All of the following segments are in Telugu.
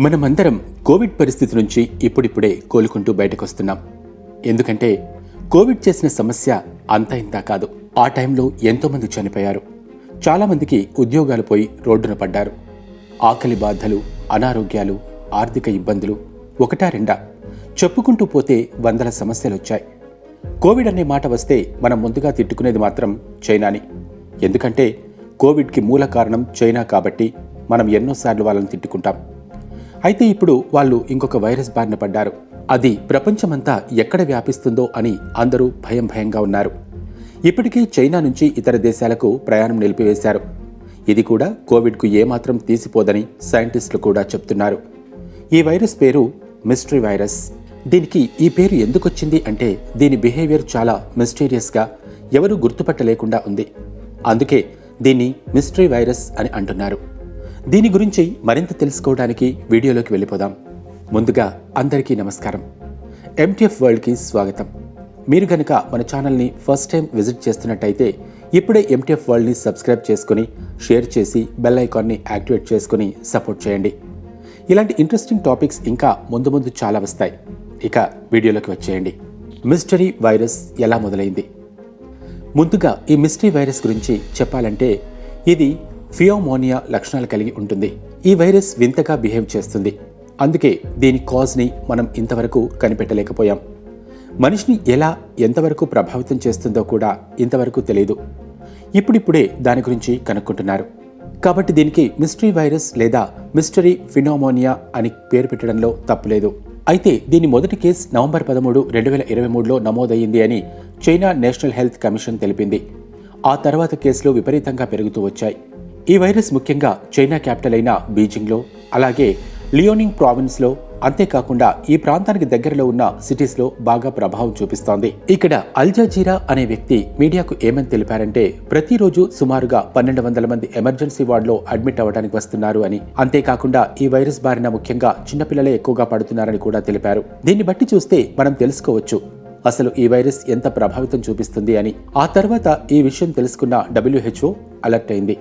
మనమందరం కోవిడ్ పరిస్థితి నుంచి ఇప్పుడిప్పుడే కోలుకుంటూ బయటకొస్తున్నాం. ఎందుకంటే కోవిడ్ చేసిన సమస్య అంతా ఇంతా కాదు. ఆ టైంలో ఎంతోమంది చనిపోయారు. చాలామందికి ఉద్యోగాలు పోయి రోడ్డున పడ్డారు. ఆకలి బాధలు అనారోగ్యాలు ఆర్థిక ఇబ్బందులు ఒకటా రెండా చెప్పుకుంటూ పోతే వందల సమస్యలు వచ్చాయి కోవిడ్ అనే మాట వస్తే మనం ముందుగా తిట్టుకునేది మాత్రం చైనాని. ఎందుకంటే కోవిడ్కి మూల కారణం చైనా కాబట్టి మనం ఎన్నోసార్లు వాళ్ళని తిట్టుకుంటాం. అయితే ఇప్పుడు వాళ్ళు ఇంకొక వైరస్ బారిన పడ్డారు. అది ప్రపంచమంతా ఎక్కడ వ్యాపిస్తుందో అని అందరూ భయం భయంగా ఉన్నారు. ఇప్పటికే చైనా నుంచి ఇతర దేశాలకు ప్రయాణం నిలిపివేశారు. ఇది కూడా కోవిడ్కు ఏమాత్రం తీసిపోదని సైంటిస్టులు కూడా చెప్తున్నారు. ఈ వైరస్ పేరు మిస్టరీ వైరస్. దీనికి ఈ పేరు ఎందుకొచ్చింది అంటే దీని బిహేవియర్ చాలా మిస్టీరియస్గా ఎవరూ గుర్తుపట్టలేకుండా ఉంది. అందుకే దీన్ని మిస్టరీ వైరస్ అని అంటున్నారు. దీని గురించి మరింత తెలుసుకోవడానికి వీడియోలోకి వెళ్ళిపోదాం. ముందుగా అందరికీ నమస్కారం. ఎంటీఎఫ్ వరల్డ్కి స్వాగతం. మీరు గనక మన ఛానల్ని ఫస్ట్ టైం విజిట్ చేస్తున్నట్టయితే ఇప్పుడే ఎంటీఎఫ్ వరల్డ్ని సబ్స్క్రైబ్ చేసుకుని షేర్ చేసి బెల్ ఐకాన్ని యాక్టివేట్ చేసుకుని సపోర్ట్ చేయండి. ఇలాంటి ఇంట్రెస్టింగ్ టాపిక్స్ ఇంకా ముందు ముందు చాలా వస్తాయి. ఇక వీడియోలోకి వచ్చేయండి. మిస్టరీ వైరస్ ఎలా మొదలైంది? ముందుగా ఈ మిస్టరీ వైరస్ గురించి చెప్పాలంటే ఇది ఫియోమోనియా లక్షణాలు కలిగి ఉంటుంది. ఈ వైరస్ వింతగా బిహేవ్ చేస్తుంది. అందుకే దీని కాజ్ని మనం ఇంతవరకు కనిపెట్టలేకపోయాం. మనిషిని ఎలా ఎంతవరకు ప్రభావితం చేస్తుందో కూడా ఇంతవరకు తెలియదు ఇప్పుడిప్పుడే దాని గురించి కనుక్కుంటున్నారు. కాబట్టి దీనికి మిస్టరీ వైరస్ లేదా మిస్టరీ ఫినోమోనియా అని పేరు పెట్టడంలో తప్పులేదు. అయితే దీని మొదటి కేసు నవంబర్ పదమూడు రెండు వేల ఇరవై మూడులో నమోదయ్యింది అని చైనా నేషనల్ హెల్త్ కమిషన్ తెలిపింది. ఆ తర్వాత కేసులు విపరీతంగా పెరుగుతూ వచ్చాయి. ఈ వైరస్ ముఖ్యంగా చైనా క్యాపిటల్ అయిన బీజింగ్లో అలాగే లియోనింగ్ ప్రావిన్స్లో అంతేకాకుండా ఈ ప్రాంతానికి దగ్గరలో ఉన్న సిటీస్లో బాగా ప్రభావం చూపిస్తోంది. ఇక్కడ అల్ జజీరా అనే వ్యక్తి మీడియాకు ఏమని తెలిపారంటే ప్రతిరోజు సుమారుగా పన్నెండు వందల మంది ఎమర్జెన్సీ వార్డులో అడ్మిట్ అవ్వడానికి వస్తున్నారు అని. అంతేకాకుండా ఈ వైరస్ బారిన ముఖ్యంగా చిన్నపిల్లలే ఎక్కువగా పడుతున్నారని కూడా తెలిపారు. దీన్ని బట్టి చూస్తే మనం తెలుసుకోవచ్చు అసలు ఈ వైరస్ ఎంత ప్రభావితం చూపిస్తుంది అని. ఆ తర్వాత ఈ విషయం తెలుసుకున్న డబ్ల్యూహెచ్ఓ అలర్ట్ అయింది.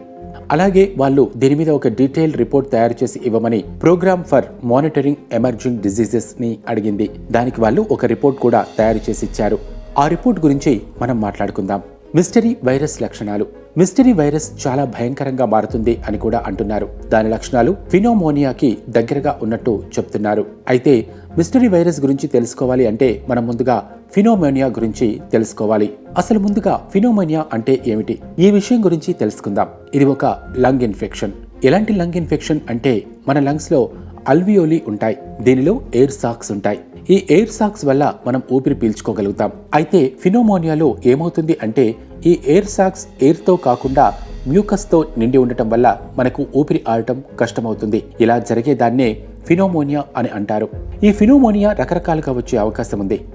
అలాగే వాళ్ళు దీని మీద ఒక డీటెయిల్ రిపోర్ట్ తయారు చేసి ఇవ్వమని ప్రోగ్రామ్ ఫర్ మానిటరింగ్ ఎమర్జింగ్ డిజీజెస్ని అడిగింది. దానికి వాళ్ళు ఒక రిపోర్ట్ కూడా తయారు చేసి ఇచ్చారు. ఆ రిపోర్ట్ గురించి మనం మాట్లాడుకుందాం. మిస్టరీ వైరస్ లక్షణాలు. మిస్టరీ వైరస్ చాలా భయంకరంగా మారుతుంది అని కూడా అంటున్నారు. దాని లక్షణాలు ఫినోమోనియాకి దగ్గరగా ఉన్నట్టు చెప్తున్నారు. అయితే మిస్టరీ వైరస్ గురించి తెలుసుకోవాలి అంటే మనం ముందుగా ఫినోమోనియా గురించి తెలుసుకోవాలి. అసలు ముందుగా ఫినోమోనియా అంటే ఏమిటి? ఈ విషయం గురించి తెలుసుకుందాం. ఇది ఒక లంగ్ ఇన్ఫెక్షన్. ఎలాంటి లంగ్ ఇన్ఫెక్షన్ అంటే మన లంగ్స్లో అల్వియోలి ఉంటాయి. దీనిలో ఎయిర్ సాక్స్ ఉంటాయి. ఈ ఎయిర్ సాక్స్ వల్ల మనం ఊపిరి పీల్చుకోగలుగుతాం. అయితే ఫినోమోనియాలో ఏమవుతుంది అంటే ఈ ఎయిర్ సాక్స్ ఎయిర్తో కాకుండా మ్యూకస్తో నిండి ఉండటం వల్ల మనకు ఊపిరి ఆడటం కష్టమవుతుంది. ఇలా జరిగే దాన్నే ఫినోమోనియా అని అంటారు. ఈ ఫినోమోనియా రకరకాలుగా వచ్చే అవకాశం ఉంది.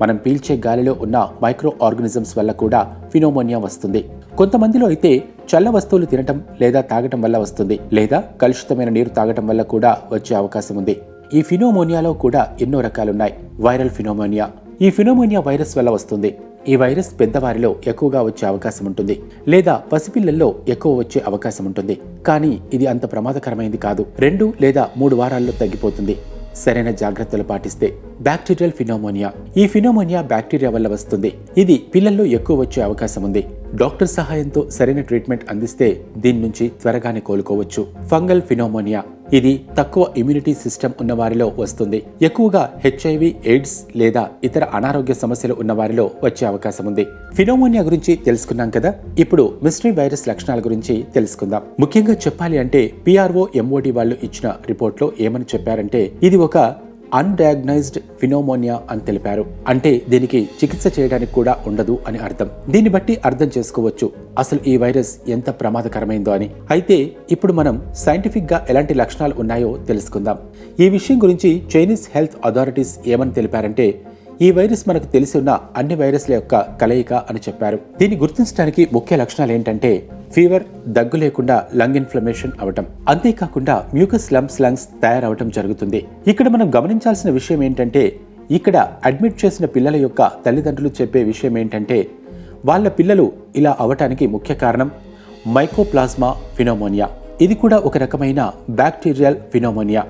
మనం పీల్చే గాలిలో ఉన్న మైక్రో ఆర్గనిజమ్స్ వల్ల కూడా ఫినోమోనియా వస్తుంది. కొంతమందిలో అయితే చల్ల వస్తువులు తినటం లేదా తాగటం వల్ల వస్తుంది. లేదా కలుషితమైన నీరు తాగటం వల్ల కూడా వచ్చే అవకాశం ఉంది. ఈ ఫినోమోనియాలో కూడా ఎన్నో రకాలున్నాయి. Viral pneumonia. ఈ ఫినోమోనియా వైరస్ వల్ల వస్తుంది. ఈ వైరస్ పెద్దవారిలో ఎక్కువగా వచ్చే అవకాశం ఉంటుంది. లేదా పసిపిల్లల్లో ఎక్కువ వచ్చే అవకాశం ఉంటుంది. కానీ ఇది అంత ప్రమాదకరమైంది కాదు. రెండు లేదా మూడు వారాల్లో తగ్గిపోతుంది. సరైన జాగ్రత్తలు పాటిస్తే. Bacterial pneumonia. ఈ ఫినోమోనియా బ్యాక్టీరియా వల్ల వస్తుంది. ఇది పిల్లల్లో ఎక్కువ వచ్చే అవకాశం ఉంది. డాక్టర్ సహాయంతో సరైన ట్రీట్మెంట్ అందిస్తే దీని నుంచి త్వరగానే కోలుకోవచ్చు. ఫంగల్ ఫినోమోనియా. ఇది తక్కువ ఇమ్యూనిటీ సిస్టమ్ ఉన్నవారిలో వస్తుంది. ఎక్కువగా హెచ్ఐవి ఎయిడ్స్ లేదా ఇతర అనారోగ్య సమస్యలు ఉన్నవారిలో వచ్చే అవకాశం ఉంది. ఫినోమోనియా గురించి తెలుసుకున్నాం కదా? ఇప్పుడు మిస్టరీ వైరస్ లక్షణాల గురించి తెలుసుకుందాం. ముఖ్యంగా చెప్పాలి అంటే పిఆర్ఓ ఎంఓడి వాళ్ళు ఇచ్చిన రిపోర్ట్లో ఏమని చెప్పారంటే ఇది ఒక అన్డయాగ్నైజ్డ్ ఫినోమోనియా అని తెలిపారు. అంటే దీనికి చికిత్స చేయడానికి కూడా ఉండదు అని అర్థం. దీన్ని బట్టి అర్థం చేసుకోవచ్చు అసలు ఈ వైరస్ ఎంత ప్రమాదకరమైందో అని. అయితే ఇప్పుడు మనం సైంటిఫిక్గా ఎలాంటి లక్షణాలు ఉన్నాయో తెలుసుకుందాం. ఈ విషయం గురించి చైనీస్ హెల్త్ అథారిటీస్ ఏమని తెలిపారంటే ఈ వైరస్ మనకు తెలిసి ఉన్న అన్ని వైరస్ల యొక్క కలయిక అని చెప్పారు. దీన్ని గుర్తించడానికి ముఖ్య లక్షణాలు ఏంటంటే ఫీవర్ దగ్గు లేకుండా లంగ్ ఇన్ఫ్లమేషన్ అవటం. అంతేకాకుండా మ్యూకస్ లంప్స్ లంగ్స్ తయారవటం జరుగుతుంది. ఇక్కడ మనం గమనించాల్సిన విషయం ఏంటంటే ఇక్కడ అడ్మిట్ చేసిన పిల్లల యొక్క తల్లిదండ్రులు చెప్పే విషయం ఏంటంటే వాళ్ళ పిల్లలు ఇలా అవటానికి ముఖ్య కారణం మైకోప్లాస్మా ఫినోమోనియా. ఇది కూడా ఒక రకమైన బ్యాక్టీరియల్ ఫినోమోనియా.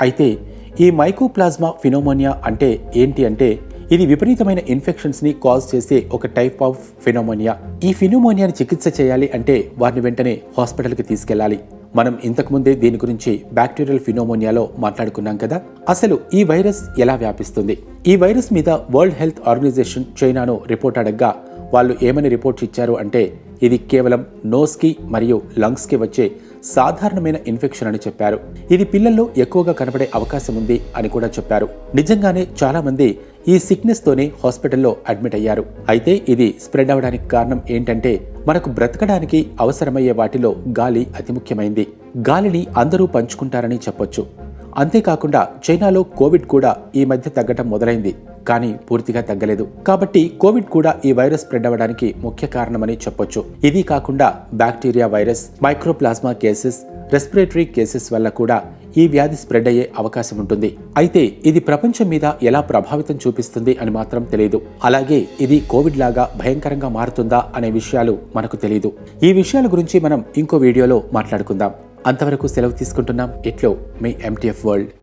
అయితే ఈ మైకోప్లాజ్మా ఫినోమోనియా అంటే ఏంటి అంటే ఇది విపరీతమైన ఇన్ఫెక్షన్స్ని కాజ్ చేసే ఒక టైప్ ఆఫ్ ఫినోమోనియా ఈ ఫినోమోనియాని చికిత్స చేయాలి అంటే వారిని వెంటనే హాస్పిటల్కి తీసుకెళ్ళాలి మనం ఇంతకుముందే దీని గురించి బ్యాక్టీరియల్ ఫినోమోనియాలో మాట్లాడుకున్నాం కదా. అసలు ఈ వైరస్ ఎలా వ్యాపిస్తుంది? ఈ వైరస్ మీద వరల్డ్ హెల్త్ ఆర్గనైజేషన్ చైనాను రిపోర్ట్ అడగ్గా వాళ్ళు ఏమని రిపోర్ట్స్ ఇచ్చారు అంటే ఇది కేవలం నోస్కి మరియు లంగ్స్కి వచ్చే సాధారణమైన ఇన్ఫెక్షన్ అని చెప్పారు. ఇది పిల్లల్లో ఎక్కువగా కనబడే అవకాశం ఉంది అని కూడా చెప్పారు. నిజంగానే చాలా మంది ఈ సిక్నెస్ తోనే హాస్పిటల్లో అడ్మిట్ అయ్యారు. అయితే ఇది స్ప్రెడ్ అవడానికి కారణం ఏంటంటే మనకు బ్రతకడానికి అవసరమయ్యే వాటిలో గాలి అతి ముఖ్యమైంది. గాలిని అందరూ పంచుకుంటారని చెప్పొచ్చు. అంతేకాకుండా చైనాలో కోవిడ్ కూడా ఈ మధ్య తగ్గటం మొదలైంది. కానీ పూర్తిగా తగ్గలేదు. కాబట్టి కోవిడ్ కూడా ఈ వైరస్ స్ప్రెడ్ అవ్వడానికి ముఖ్య కారణమని చెప్పొచ్చు. ఇది కాకుండా bacteria virus mycoplasma cases respiratory cases వల్ల కూడా ఈ వ్యాధి స్ప్రెడ్ అయ్యే అవకాశం ఉంటుంది. అయితే ఇది ప్రపంచం మీద ఎలా ప్రభావితం చూపిస్తుంది అని మాత్రం తెలియదు అలాగే ఇది కోవిడ్ లాగా భయంకరంగా మారుతుందా అనే విషయాలు మనకు తెలియదు ఈ విషయాల గురించి మనం ఇంకో వీడియోలో మాట్లాడుకుందాం. అంతవరకు సెలవు తీసుకుంటున్నాం. ఇట్లో మీ ఎంటీఎఫ్ వరల్డ్